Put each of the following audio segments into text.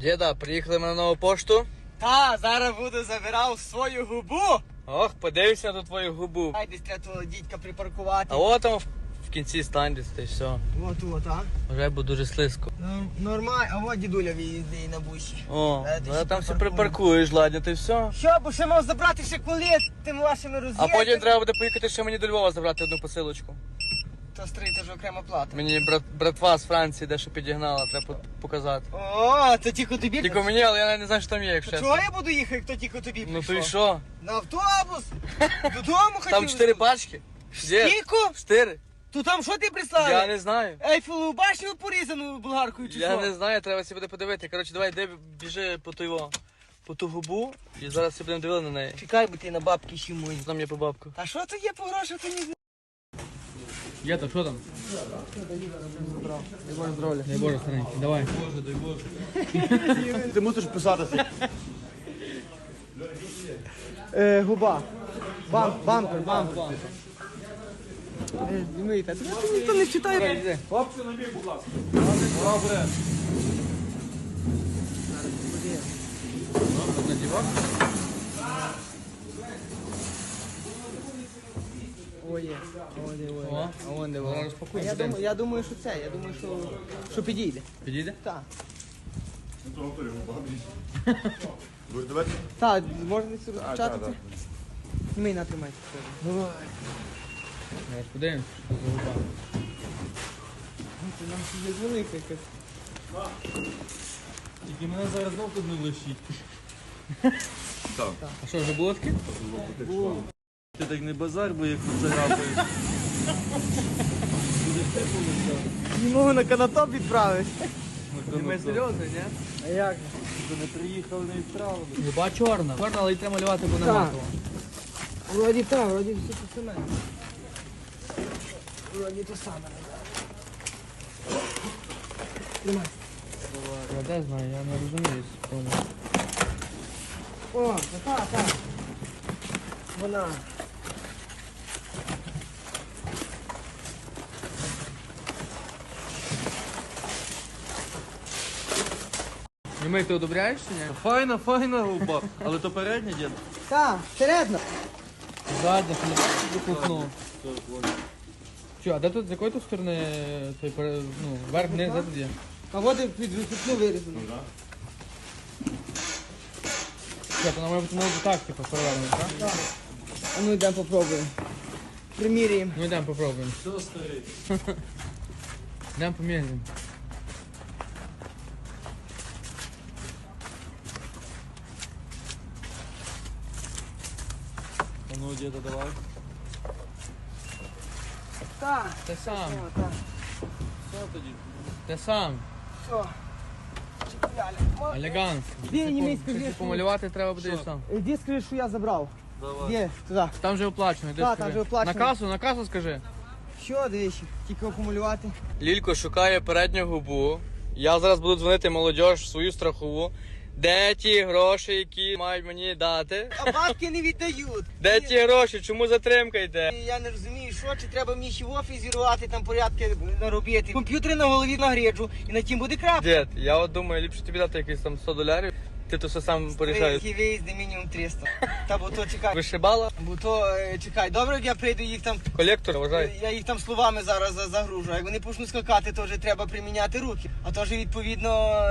Діда, приїхали ми на нову пошту. Та, зараз буду забирав свою губу. Ох, подивися на твою губу. Ай, десь треба того дідька припаркувати. А от там в- в кінці стань десь та й все. От, от, а. Вже буде дуже слизько. Ну, нормально, а от дідуля виїздить на бусі. О, Е, ти ну, ще там все припаркуй. припаркуєш, ладно, ти все. Що, бо ще мав забрати ще коли тими вашими А роз'їздами. потім треба буде поїхати ще мені до Львова забрати одну посилочку. То стрій, то ж окрема плата. Мені брат, братва з Франції дещо підігнала, треба показати. О, то тільки тобі. Тільки мені, але я навіть не знаю, що там є, якщо Чого я буду їхати, хто тільки тобі Ну то прийшов? і що? На автобус? Додому хотів. Там чотири пачки? Є? Скільки? Чотири? То там що ти прислали? Я не знаю. Ейфелеву башню порізану болгаркою чи Я що? не знаю, треба себе буде подивити. Коротше, давай йди, біжи по ту його, по ту губу і зараз всі будемо дивити на неї. Чекай, бо ти на бабки ще мої. Там є по бабку? Та що то є по грошах, то не знаю. Є там, що там? Дай Боже здоров'я. Дай Боже, старенький, давай. Ти мусиш писатися. Е, губа. Бам, бампер, бампер. Е, знімай, та тут ніхто не читає. Хлопці, набіг, будь ласка. Ой, є. Ой, є, ой, О, є. А вон де воно. розпакуємо, Я думаю, я думаю, що це, я думаю, що, що підійде. Підійде? Так. Будеш дивитися? Так, можна десь розпочати так. це? Ми натримайте. Зараз подивимось, що за губа. Це нам є велика якась. Тільки мене зараз знов тут не лишіть. А що, вже було таке? Ти так не базар, бо як тут заграбаєш. Йому на канатоп відправиш. Ми серйозно, ні? А як? Ти не приїхав, не відправили. Губа чорна. Чорна, але її треба малювати, бо не Так. матово. Вроді так, вроді все те саме. Вроді те саме. Тримай. Я де знаю, я не розумію. О, так, так. Вона. І ми ти одобряєш чи ні? Файна, файна губа, але то передня дід. Так, середно. Задня, не. Що, а де тут, з якої тут сторони той, пере- ну, верх, де тут? А от і під висотну вирізано. Що, то нам має бути має так, типу, паралельно, так? А ну йдемо попробуємо. Приміряємо. Ну йдемо попробуємо. Що старий? Йдемо поміряємо. А ну, діда, давай. Так, Те сам, так. Тоді? те сам. Все. Елегант. Де Якщо жест? помалювати треба буде і сам. Іди скажи, що я забрав. Давай. Є, туди. Там вже оплачено, йди Так, скажи. там вже оплачено. На касу, на касу скажи. Що, дивись, тільки акумулювати. Лілько шукає передню губу. Я зараз буду дзвонити молодіж в свою страхову. Де ті гроші, які мають мені дати? А бабки не віддають. Де ті гроші? Чому затримка йде? Я не розумію, що чи треба мені ще в офіс зірвати, там порядки наробити. Комп'ютери на голові нагріджу і на тім буде крапка. Дід, я от думаю, ліпше тобі дати якісь там 100 долярів. Ти то все сам порішаєш. Який виїзди мінімум 300. Та бо то чекай. Вишибала? Бо то е, чекай, добре, як я прийду їх там. Колектор, вважай. Я їх там словами зараз за- загружу. Як вони почнуть скакати, то вже треба приміняти руки. А то вже відповідно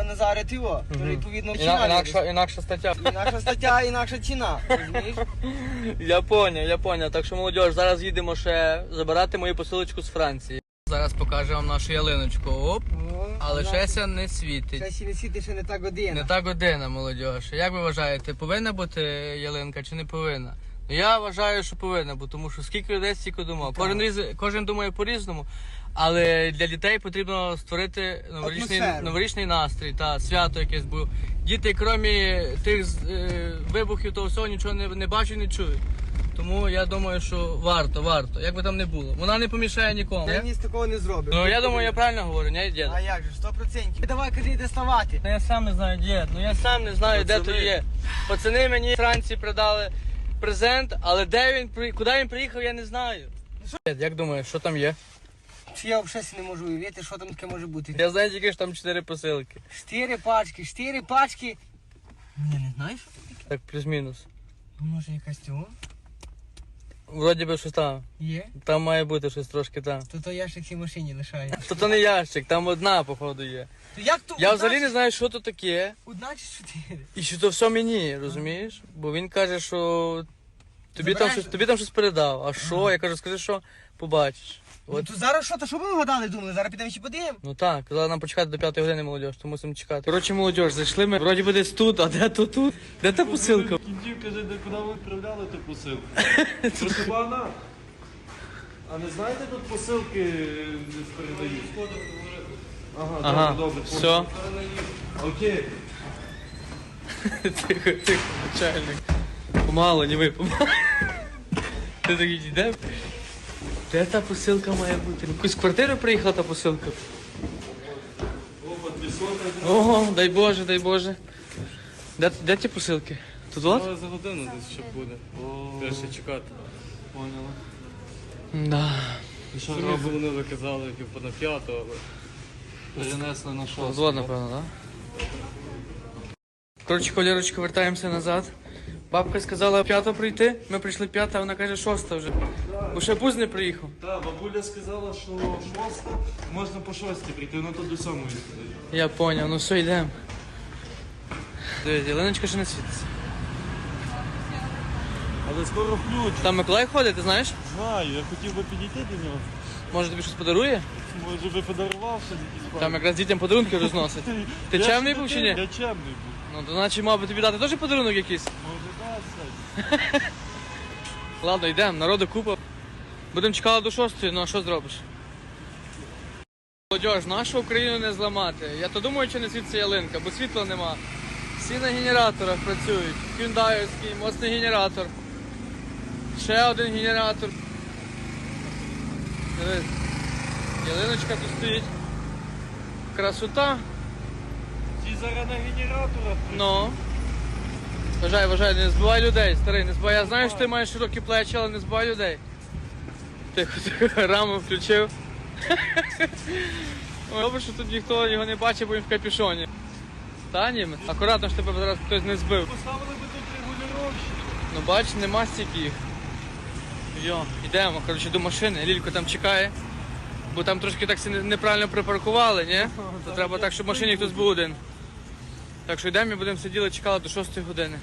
Назаре його. То вже відповідно Іна- ціна. інакша, інакша стаття. Інакша стаття, інакша ціна. Розумієш? Я поняв, я поняв. Так що молодіж, зараз їдемо ще забирати мою посилочку з Франції. Зараз покажу вам нашу ялиночку. Оп. О, Але вона- щеся не світить. Ще не світи, ще не та година. Не та година, молодіж. Як ви вважаєте, повинна бути ялинка чи не повинна? Ну, Я вважаю, що повинна, бо тому що скільки людей, стільки думав. Кожен, різ... Кожен думає по-різному, але для дітей потрібно створити новорічний, Атмосферу. новорічний настрій та свято якесь. Бо діти, крім тих е, вибухів, того всього нічого не, не бачать, не чують. Тому я думаю, що варто, варто, як би там не було. Вона не помішає нікому. Я ні з такого не зробив. Ну я думаю, я правильно говорю, ні, дід? А як же, сто процентів. Давай кажи, де ставати. Ну я сам не знаю, де. Ну я сам не знаю, де то є. Пацани мені в Франції придали презент, але де він при- куди він приїхав, я не знаю. Дід, Як думаєш, що там є? Чи я взагалі не можу уявити, що там таке може бути. Я знаю тільки, що там чотири посилки. Чотири пачки, чотири пачки. Я не таке. Так, плюс-мінус. Ну, Може якась цього? Вроді би щось там. Є. Там має бути щось трошки там. То то ящик в цій машині лишає. То то не ящик, там одна, походу, є. То як то Я одна взагалі не знаю, що то таке. Одна чи чотири? І що то все мені, розумієш? Бо він каже, що тобі там, Забираєш? щось, тобі там щось передав. А що? Я кажу, скажи, що побачиш. Ну, От. зараз що, то що ви вгадали, думали? Зараз підемо ще подивимо. Ну так, казали нам почекати до п'ятої години молодіж, то мусимо чекати. Коротше, молодіж, зайшли ми, вроді би десь тут, а де то тут? Де та посилка? Кінців каже, де куди ви відправляли ту посилку. Просто вона. А не знаєте, тут посилки десь передають? Ага, Ага, добре, добре. все. Окей. Тихо, тихо, начальник. Помало, не ви, помало. Ти такий йде. Де та посилка має бути? В якусь квартиру приїхала та посилка. Ого, дай Боже, дай Боже. Де, де ті посилки? Тут от? Але за годину десь ще буде. Треба ще чекати. Поняла. Да. Що Самі робимо? дзвонили, казали, типу, на п'яту, але Перенесли на шосту. Згодна, напевно, так? Коротше, колірочка, вертаємося назад. Бабка сказала п'ята прийти, ми прийшли п'ята, вона каже шоста вже. Бо ще пуз не приїхав. Так, бабуля сказала, що шоста можна по шостій прийти, ну то до сьомої. Я поняв, ну все, йдемо. Дивись, ялиночка ще не світиться. Але скоро включу. Там Миколай ходить, ти знаєш? Знаю, я хотів би підійти до нього. Може тобі щось подарує? Може би подарував щось якісь Там якраз дітям подарунки розносить. Ти Я чемний був чи ні? Я чемний був. Ну, то значить, мав би тобі дати теж подарунок якийсь. Може. Ладно, йдемо, народу купа. Будемо чекати до шостої, ну а що зробиш? Молодіж, нашу Україну не зламати. Я то думаю, чи не світиться ялинка, бо світла нема. Всі на генераторах працюють. Кюндаївський, моцний генератор. Ще один генератор. Дивись. Ялиночка тут стоїть. Красота. Ті зараз на генераторах. Ну. Вважай, вважай, не збивай людей, старий, не збивай. Я знаю, що ти маєш широкі плечі, але не збивай людей. Тихо, тихо, раму включив. Добре, що тут ніхто його не бачить, бо він в капюшоні. Та ні, акуратно ж тебе зараз хтось не збив. Поставили би тут регулювання. Ну бач, нема стільки їх. Йо, йдемо, коротше, до машини, Лілько там чекає. Бо там трошки так неправильно припаркували, ні? То треба так, щоб в машині хтось був один. Так що йдемо і будемо сиділи, чекали до 6 години.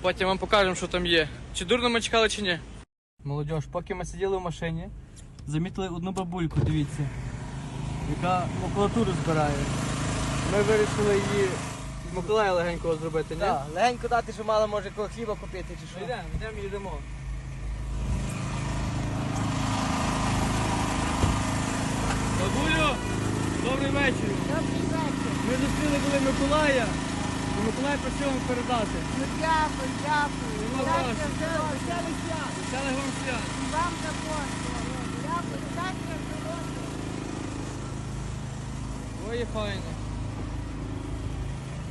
Потім вам покажемо, що там є. Чи дурно ми чекали, чи ні. Молодіж, поки ми сиділи в машині, замітили одну бабульку, дивіться, яка макулатуру збирає. Ми вирішили її з Миколая легенького зробити, ні? Так, легенько дати, що мало може коло хліба купити чи що. Йдемо, йдемо, їдемо. Бабулю, добрий вечір. Добрий вечір. Ми зустріли були Миколая. І Миколай просив вам передати. Ну дякую, дякую. Ну, Дайте. Веселих свят. Веселих вам свят. І Вам також. Дякую, дайте здоров'я. Ой, файно.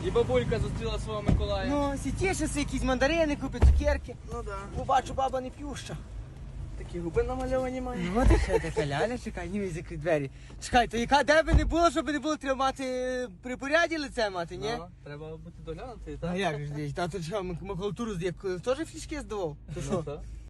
І бабулька зустріла свого Миколая. Ну, сі тішиться, якісь мандарини купить, цукерки. ну да. Бо бачу, баба не п'юща. Такі губи намальовані має. Ну, ти ще така ляля, чекай, ні, закрий двері. Чекай, то яка де би не було, щоб не було треба мати при поряді лице мати, ні? Ну, треба бути доглянути, А як ж десь? Та тут що, мак- макулатуру як теж фішки здавав? То що? Ну, так.